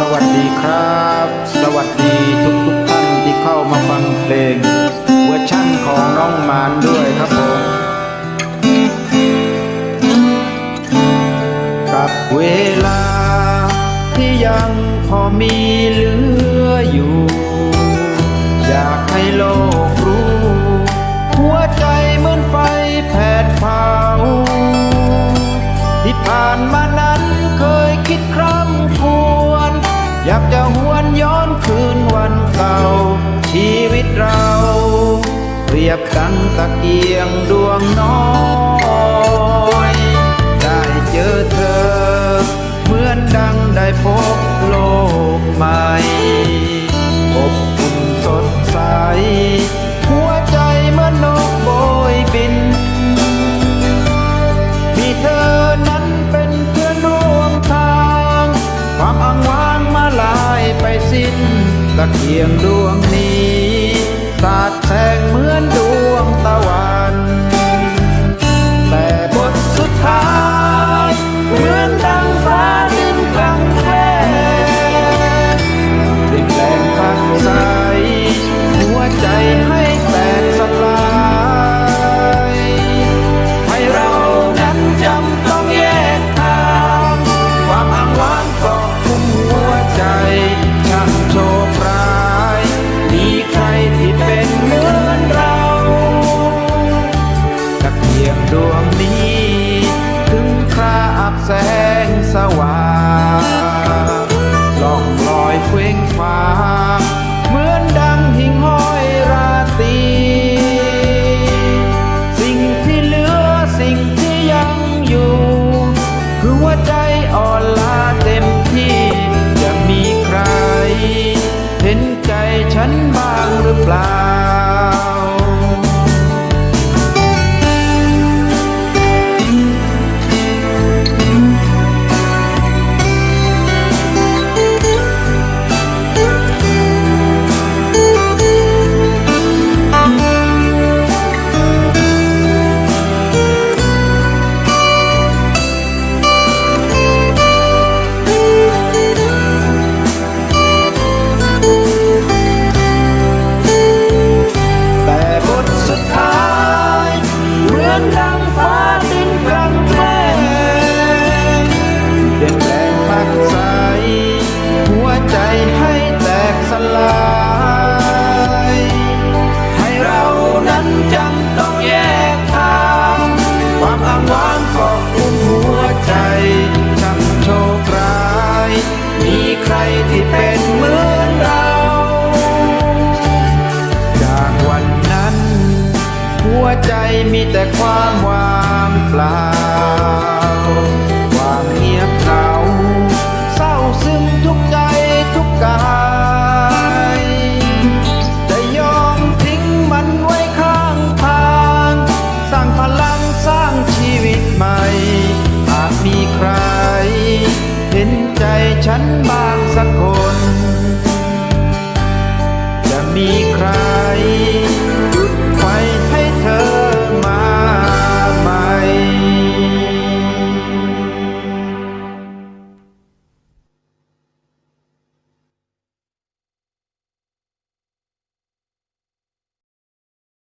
สวัสดีครับ สวัสดีทุกทุกท่านที่เข้ามาฟังเพลง เวอร์ชั่นของน้องหมานด้วยครับผมกับเวลา ที่ยังพอมีเหลืออยู่ อยากให้โลกรู้ หัวใจเหมือนไฟแผดเผาที่ผ่านมานั้นเคยคิดคร่ำควร อยากจะหวนย้อนคืนวันเก่า ชีวิตเรา เรียบดังตะเกียงดวงน้อย เพียงดวง อยู่ คือหัวใจอ่อนล้าเต็มที่ จะมีใคร เห็นใจฉันบ้างหรือเปล่า ฟ้าดินกลางแจ้งเปลี่ยนแปลงพักใสหัวใจให้แตกสลาย ให้เรานั้นจำต้องแยกทาง ความอ้างว้างเกาะกลุ่มหัวใจช่างโชคร้าย มีใครที่เป็นเหมือนเรา จากวันนั้น หัวใจมีแต่ความ